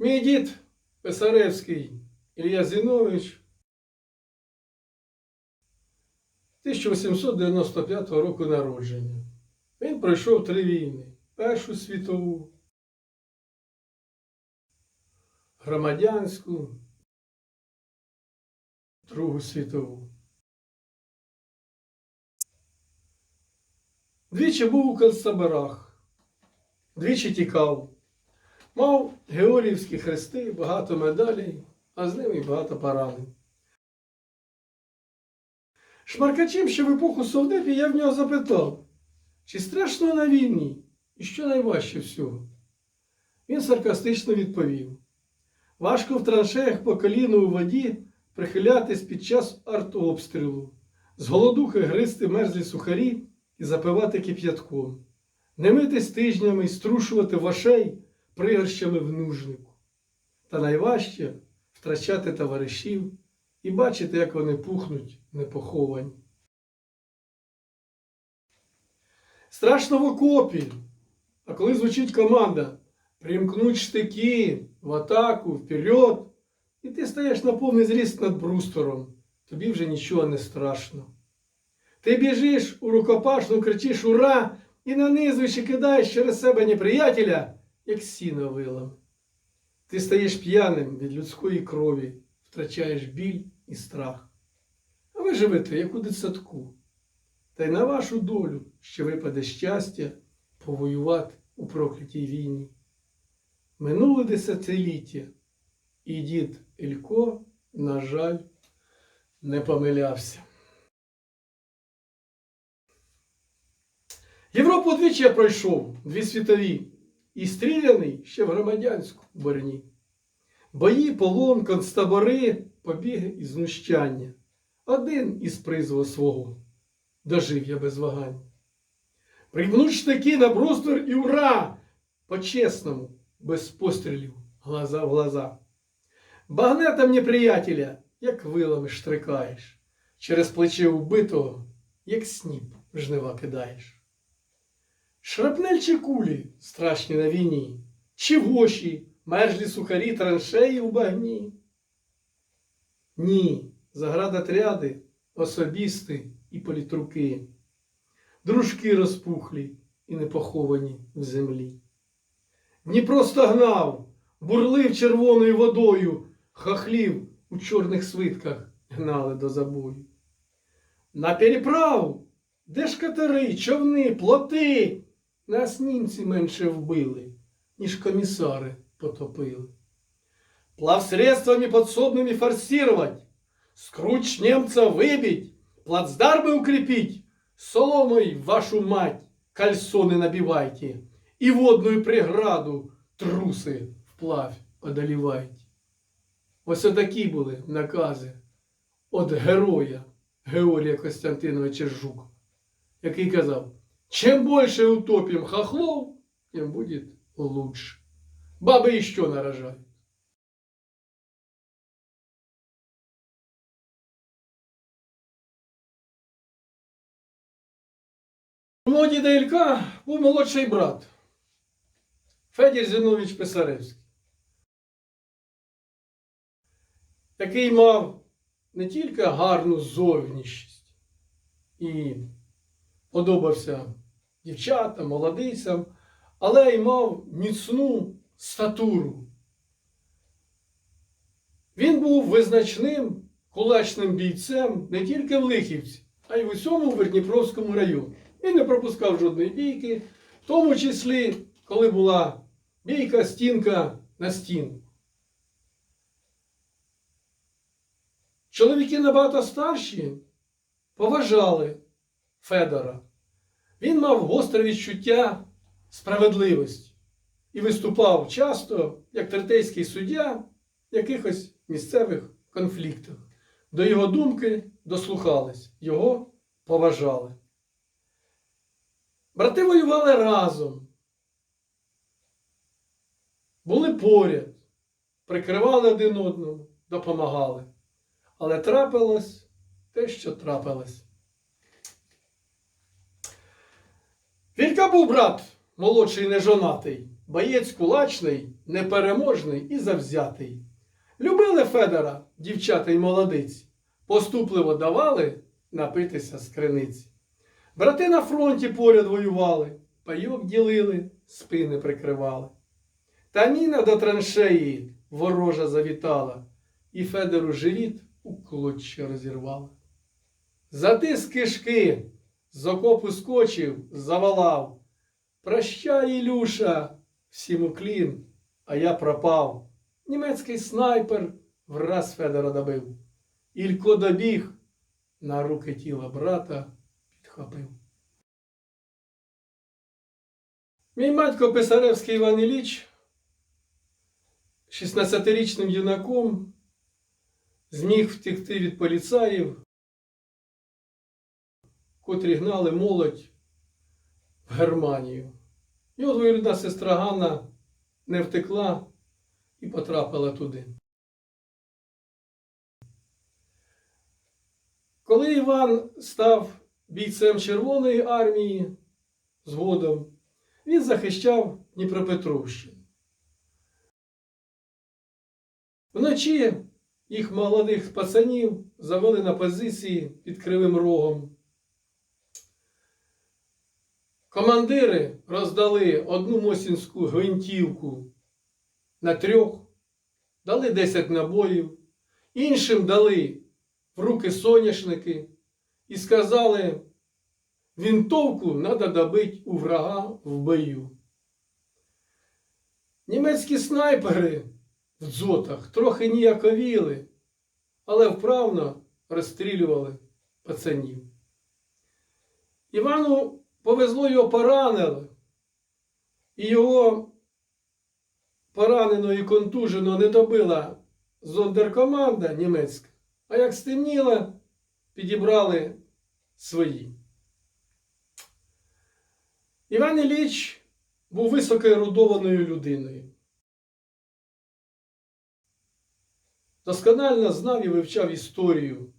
Мій дід Писаревський Ілля Зінович 1895 року народження. Він пройшов три війни. Першу світову, громадянську, Другу світову. Двічі був у концтаборах, двічі тікав. Мав Георгіївські хрести, багато медалей, а з ними й багато поранень. Шмаркачем ще в епоху совдепі я в нього запитав, чи страшно на війні і що найважче всього. Він саркастично відповів: важко в траншеях по коліну у воді прихилятись під час артобстрілу, з голодухи гризти мерзлі сухарі і запивати кип'ятком, не митись тижнями і струшувати вашей пригорщами в нужнику. Та найважче втрачати товаришів і бачити, як вони пухнуть непоховані. Страшно в окопі, а коли звучить команда примкнуть штики в атаку, вперед, і ти стаєш на повний зріст над брустором, тобі вже нічого не страшно. Ти біжиш у рукопашну, кричиш ура і нанизуючи кидаєш через себе неприятеля, як сіно вилом. Ти стаєш п'яним від людської крові, втрачаєш біль і страх. А ви живете, як у дитсадку. Та й на вашу долю ще випаде щастя повоювати у проклятій війні. Минуле десятиліття, і дід Ілько, на жаль, не помилявся. Європу двічі я пройшов, дві світові, і стріляний ще в громадянську борні. Бої, полон, концтабори, побіги і знущання. Один із призову свого дожив я без вагань. Пригнуть штики на бруствер і ура! По-чесному, без пострілів, глаза в глаза. Багнетом неприятеля, як вилами штрикаєш, через плече убитого, як сніп жнива кидаєш. Шрапнель чи кулі? Страшні на війні, чи воші, мержлі сухарі, траншеї у багні. Ні, заградотряди, особісти і політруки, дружки розпухлі і непоховані в землі. Дніпро стогнав, бурлив червоною водою, хахлів у чорних свитках гнали до забою. На переправу, де ж катери, човни, плоти, нас німці менше вбили, ніж комісари потопили. Плавсредствами подсобными форсировать, скруч немца выбить, плацдармы укрепить, соломой, вашу мать, кальсоны набивайте, и водную преграду, труси, вплавь одолівайте. Ось отакі були накази від героя Георгія Костянтиновича Жук, який казав, чим більше утопим хохлов, тим буде лучше. Баби і що нарожають. У діда Ілька був молодший брат Федір Зінович Писаревський, який мав не тільки гарну зовнішність і подобався дівчатам, молодицям, але й мав міцну статуру. Він був визначним кулачним бійцем не тільки в Лихівці, а й в усьому Верніпровському районі. Він не пропускав жодної бійки, в тому числі, коли була бійка стінка на стінку. Чоловіки набагато старші поважали Федора. Він мав гостре відчуття справедливості і виступав часто як третейський суддя в якихось місцевих конфліктах. До його думки дослухались, його поважали. Брати воювали разом, були поряд, прикривали один одному, допомагали. Але трапилось те, що трапилось. Вілька був брат, молодший нежонатий, боєць кулачний, непереможний і завзятий. Любили Федора, дівчата й молодиці, поступливо давали напитися з криниці. Брати на фронті поряд воювали, пайок ділили, спини прикривали. Та міна до траншеї ворожа завітала, і Федору живіт у клоччя розірвала. Затис кишки, з окопу скочив, завалав. Прощай, Ілюша, всім уклін, а я пропав. Німецький снайпер враз Федора добив. Ілько добіг, на руки тіла брата підхопив. Мій батько Писаревський Іван Іліч 16-річним юнаком зміг втекти від поліцаїв, котрі гнали молодь в Германію. Його двоюрідна сестра Ганна не втекла і потрапила туди. Коли Іван став бійцем Червоної армії згодом, він захищав Дніпропетровщину. Вночі їх молодих пацанів завели на позиції під Кривим Рогом. Командири роздали одну мосінську гвинтівку на трьох, дали 10 набоїв, іншим дали в руки соняшники і сказали, вінтовку треба добити у врага в бою. Німецькі снайпери в дзотах трохи ніяковіли, але вправно розстрілювали пацанів. Івану повезло його поранили, і його пораненого і контуженого не добила зондеркоманда німецька, а як стемніло, підібрали свої. Іван Ілліч був високоерудованою людиною. Досконально знав і вивчав історію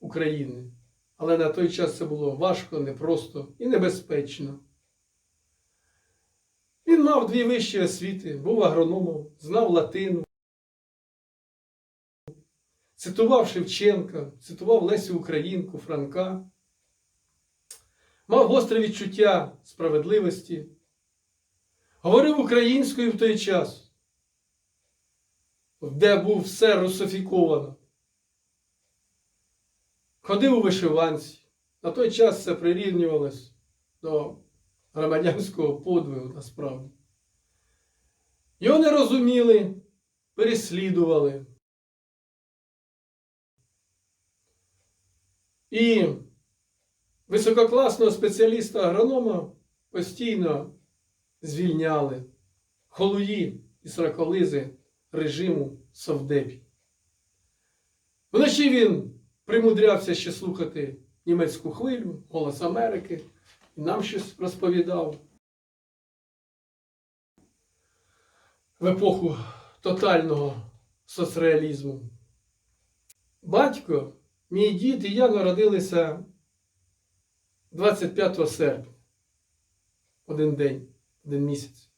України, але на той час це було важко, непросто і небезпечно. Він мав дві вищі освіти, був агрономом, знав латину, цитував Шевченка, цитував Лесю Українку, Франка, мав гостре відчуття справедливості, говорив українською в той час де був все русифіковано. Ходив у вишиванці. На той час це прирівнювалось до громадянського подвигу насправді. Його не розуміли, переслідували. І висококласного спеціаліста агронома постійно звільняли холуї і сраколизи режиму Совдепі. Вночі він примудрявся ще слухати німецьку хвилю, Голос Америки, і нам щось розповідав. В епоху тотального соцреалізму. Батько, мій дід і я народилися 25 серпня. Один день, один місяць.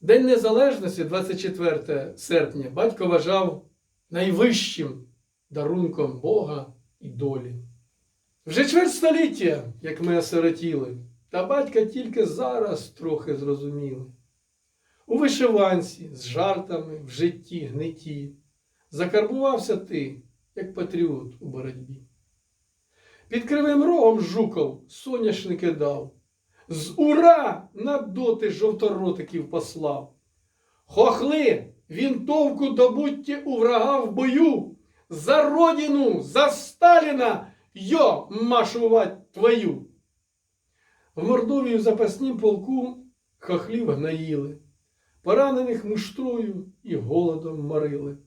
День Незалежності, 24 серпня, батько вважав найвищим дарунком Бога і долі. Вже чверть століття, як ми осиротіли, та батька тільки зараз трохи зрозуміли. У вишиванці, з жартами, в житті, гниті, закарбувався ти, як патріот у боротьбі. Під кривим рогом жуков соняшники дав. З ура на доти жовторотиків послав. Хохли, вінтовку добудьте у врага в бою. За родину, за Сталіна, йо машувать твою. В Мордовії в запаснім полку хохлів гнаїли, поранених муштрою і голодом морили.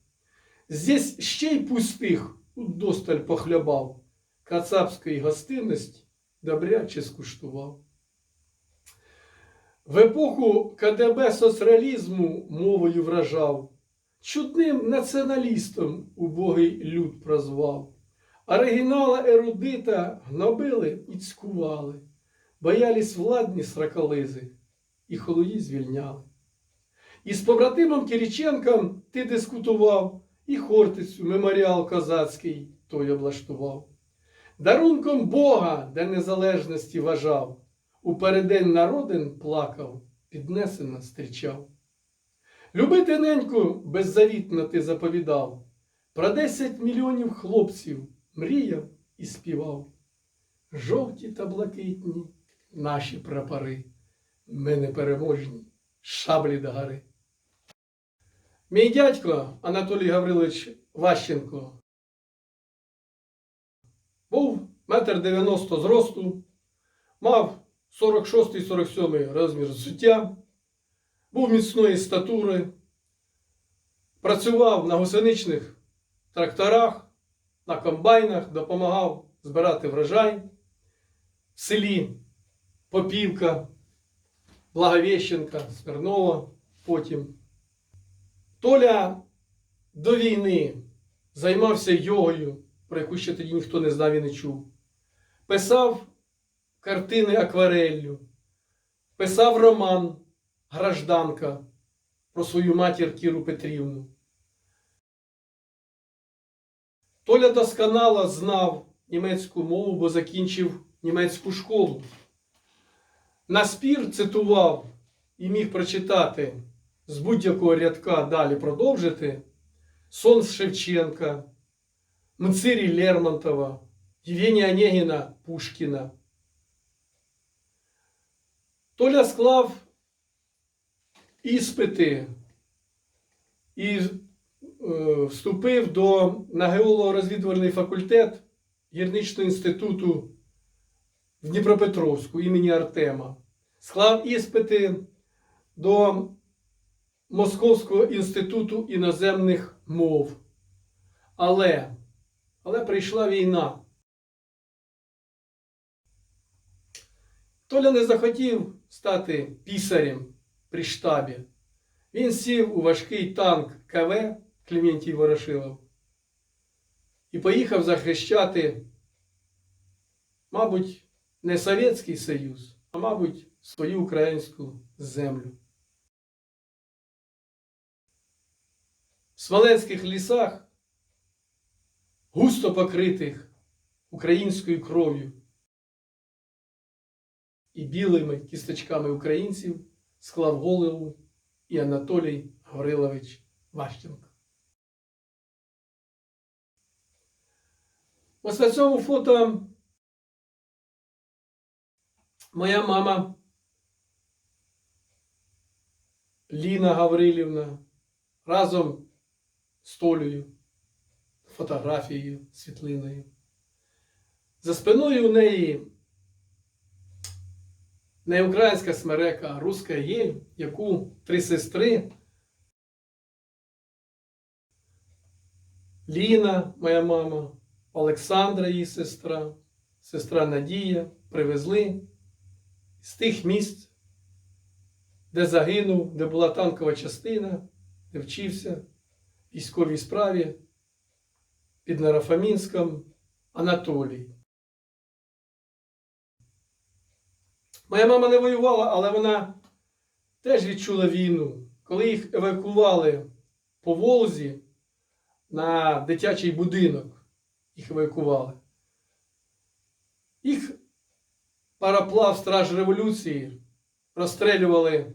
Здесь ще й пустих удосталь похлябав, кацапської гостинності добряче скуштував. В епоху КДБ соцреалізму мовою вражав, чудним націоналістом убогий люд прозвав. Оригінала ерудита гнобили і цькували, боялись владні сракализи і холої звільняли. І з побратимом Кириченком ти дискутував, і Хортицю меморіал козацький той облаштував. Дарунком Бога, де незалежності вважав, у передень народин плакав, піднесено зустрічав. Любити неньку беззавітно ти заповідав, про десять мільйонів хлопців мріяв і співав. Жовті та блакитні наші прапори, ми непереможні, шаблі до гори. Мій дядько Анатолій Гаврилович Ващенко був метр дев'яносто зросту, мав 46-47 розмір взуття, був міцної статури, працював на гусеничних тракторах, на комбайнах, допомагав збирати врожай в селі Попівка, Благовещенка, Смирнова потім. Толя до війни займався йогою, про яку ще тоді ніхто не знав і не чув. Писав картини аквареллю, писав роман Гражданка про свою матір Кіру Петрівну. Толя досконало знав німецьку мову, бо закінчив німецьку школу. Наспір цитував і міг прочитати з будь-якого рядка далі продовжити Сон Шевченка, Мцирі Лермонтова, Євгенія Онегіна Пушкіна. Толя склав іспити і е, вступив до, на геолого-розвідувальний факультет гірничного інституту в Дніпропетровську імені Артема. Склав іспити до Московського інституту іноземних мов. Але, але прийшла війна. Толя не захотів стати пісарем при штабі. Він сів у важкий танк КВ Клементій Ворошилов і поїхав захищати, мабуть, не Совєтський Союз, а мабуть, свою українську землю. В Смоленських лісах, густо покритих українською кров'ю і білими кісточками українців, склав голову і Анатолій Гаврилович Ващенко. Ось на цьому фото моя мама Ліна Гаврилівна разом з Толею, фотографією, світлиною. За спиною у неї не українська смерека, а руська єль, яку три сестри Ліна, моя мама, Олександра, її сестра, сестра Надія привезли з тих місць, де загинув, де була танкова частина, де вчився військовій справі під Нарафамінськом Анатолій. Моя мама не воювала, але вона теж відчула війну. Коли їх евакували по Волзі на дитячий будинок, їх евакували. Їх параплав страж революції розстрелювали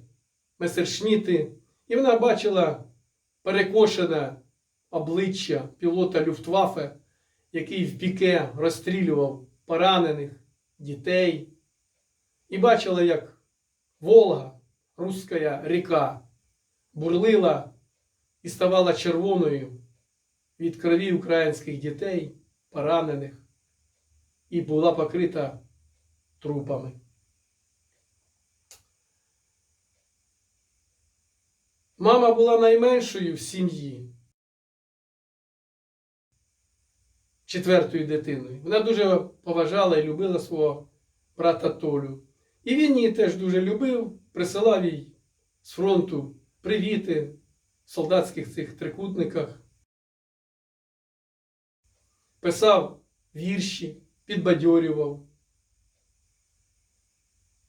месершніти, і вона бачила перекошене обличчя пілота Люфтваффе, який в піке розстрілював поранених дітей. І бачила, як Волга, руська ріка, бурлила і ставала червоною від крові українських дітей, поранених, і була покрита трупами. Мама була найменшою в сім'ї, четвертою дитиною. Вона дуже поважала і любила свого брата Толю. І він її теж дуже любив, присилав їй з фронту привіти в солдатських цих трикутниках, писав вірші, підбадьорював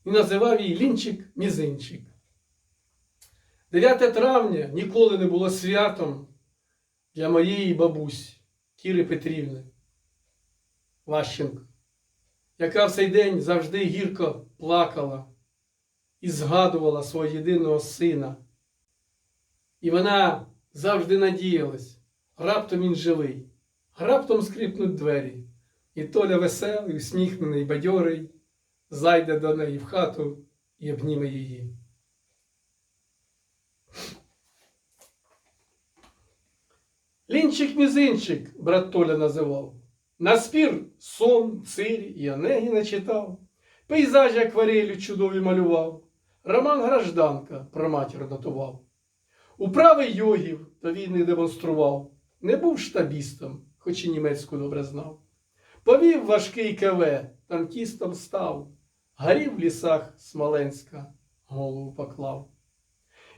і називав її Лінчик Мізинчик. 9 травня ніколи не було святом для моєї бабусі Кіри Петрівни Ващенко, яка в цей день завжди гірко плакала і згадувала свого єдиного сина. І вона завжди надіялась, раптом він живий, раптом скрипнуть двері, і Толя веселий, усміхнений, бадьорий, зайде до неї в хату і обніме її. Лінчик-мізинчик, брат Толя називав. На спір сон, цирі і онеги начитав. Пейзажі акварелю чудові малював. Роман Гражданка про матір нотував. Управи йогів до війни демонстрував. Не був штабістом, хоч і німецьку добре знав. Повів важкий КВ, танкістом став. Горів в лісах Смоленська, голову поклав.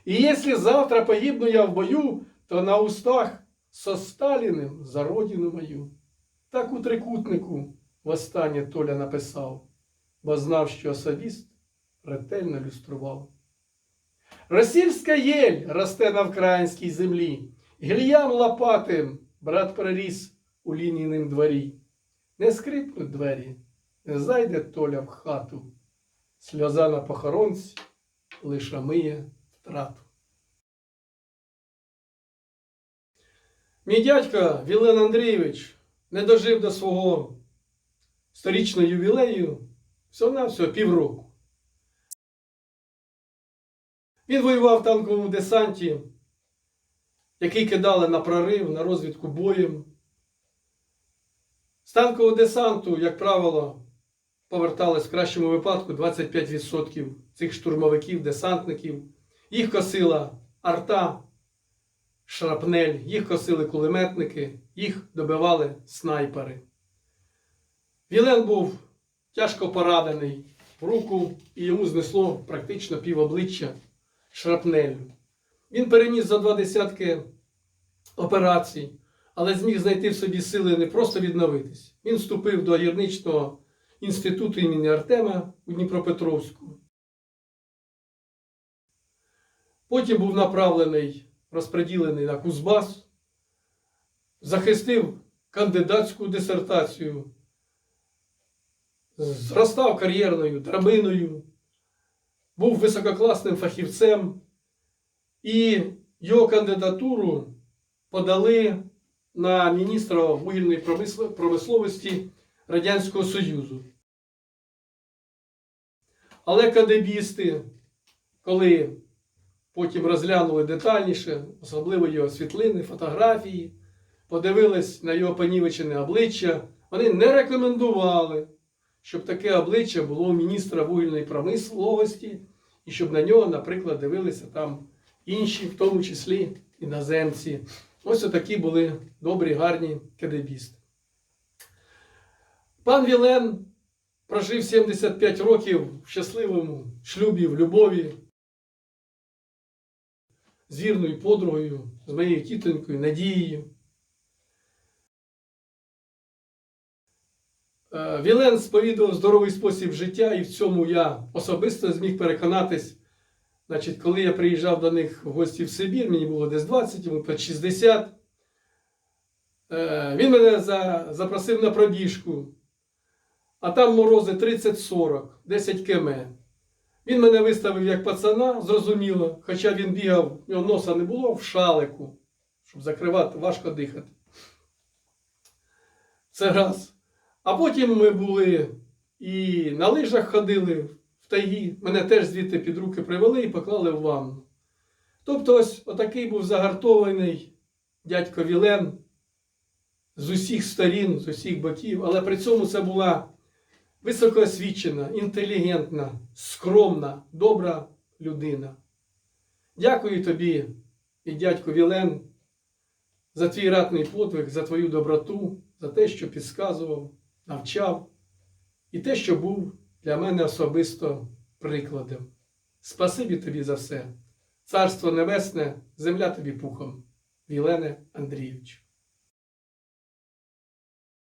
І якщо завтра погибну я в бою, то на устах со Сталіним за родину мою. Так у трикутнику востаннє Толя написав, бо знав, що особіст ретельно люстрував. Росільська єль росте на вкраїнській землі, гільям лопатим брат приріс у лінійним дворі. Не скрипнуть двері, не зайде Толя в хату, сльоза на похоронці лише миє втрату. Мій дядько Вілен Андрійович не дожив до свого сторічного ювілею всього на всього півроку. Він воював в танковому десанті, який кидали на прорив, на розвідку боєм. З танкового десанту, як правило, повертались в кращому випадку 25% цих штурмовиків, десантників. Їх косила арта, шрапнель, їх косили кулеметники, їх добивали снайпери. Вілен був тяжко поранений в руку, і йому знесло практично пів обличчя шрапнелю. Він переніс за два десятки операцій, але зміг знайти в собі сили не просто відновитись. Він вступив до гірничного інституту імені Артема у Дніпропетровську. Потім був направлений, розподілений на Кузбас, захистив кандидатську дисертацію, зростав кар'єрною драбиною, був висококласним фахівцем, і його кандидатуру подали на міністра вугільної промисловості Радянського Союзу. Але кадебісти, коли потім розглянули детальніше, особливо його світлини, фотографії, подивились на його понівечене обличчя, вони не рекомендували, щоб таке обличчя було у міністра вугільної промисловості, і щоб на нього, наприклад, дивилися там інші, в тому числі іноземці. Ось отакі були добрі, гарні кадебісти. Пан Вілен прожив 75 років в щасливому шлюбі, в любові з вірною подругою, з моєю тітонькою Надією. Вілен сповідував здоровий спосіб життя, і в цьому я особисто зміг переконатись. Значить, коли я приїжджав до них в гості в Сибір, мені було десь 20, йому під 60. Е, Він мене запросив на пробіжку, а там морози 30-40, 10 км. Він мене виставив як пацана, зрозуміло, хоча він бігав, у нього носа не було в шалику, щоб закривати, важко дихати. Це раз. А потім ми були і на лижах ходили в тайгі. Мене теж звідти під руки привели і поклали в ванну. Тобто, ось отакий був загартований дядько Вілен з усіх сторін, з усіх боків, але при цьому це була високоосвічена, інтелігентна, скромна, добра людина. Дякую тобі і дядько Вілен за твій ратний подвиг, за твою доброту, за те, що підказував, навчав, і те, що був для мене особисто прикладом. Спасибі тобі за все. Царство Небесне, земля тобі пухом. Вілене Андрійович.